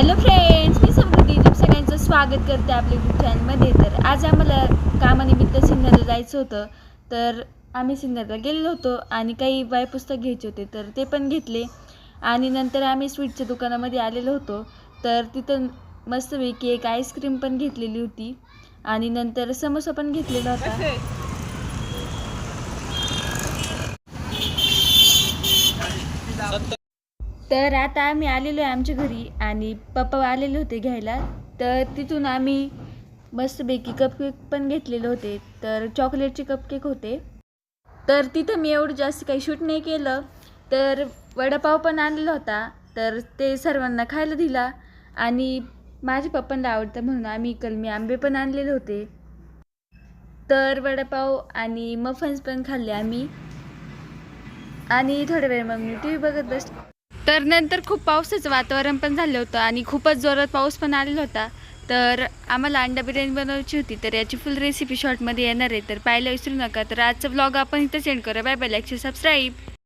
Hello friends मी समृद्धी तुम सगळ्यांचं स्वागत करते आपल्या यूट्यूब चॅनलमध्ये तर आज आम्हाला कामानिमित्त सिन्नरला जायचं होतं. तर आम्ही सिन्नरला गेलेलो होतो आणि काही बाय पुस्तक घ्यायचे होते तर ते पण घेतले. आणि नंतर आम्ही स्वीटच्या दुकानामध्ये आलेलो होतो. तर तिथं मस्तपैकी एक आईस्क्रीम पण घेतलेली होती. आणि नंतर समोसा पण घेतलेला होता. तर आता आम्ही आलेलो आहे आमच्या घरी आणि पप्पा आलेले होते घ्यायला. तर तिथून आम्ही मस्तपैकी कपकेक पण घेतलेले होते. तर चॉकलेटचे कपकेक होते. तर तिथं मी एवढं जास्त काही शूट नाही केलं. तर वडापाव पण आणलेला होता. तर ते सर्वांना खायला दिला. आणि माझ्या पप्पांना आवडतं म्हणून आम्ही कलमी आंबे पण आणलेले होते. तर वडापाव आणि मफन्स पण खाल्ले आम्ही. आणि थोड्या वेळ मग मी टी व्ही बघत बसले. तर नंतर खूप पावसाचं वातावरण पण झालं होतं आणि खूपच जोरात पाऊस पण आलेला होता. तर आम्हाला अंडा बिर्याणी बनवायची होती तर याची फुल रेसिपी शॉर्टमध्ये येणार आहे. तर पाहायला विसरू नका. तर आजचा ब्लॉग आपण इथं सेंड करा बाय बाय लाईक सबस्क्राईब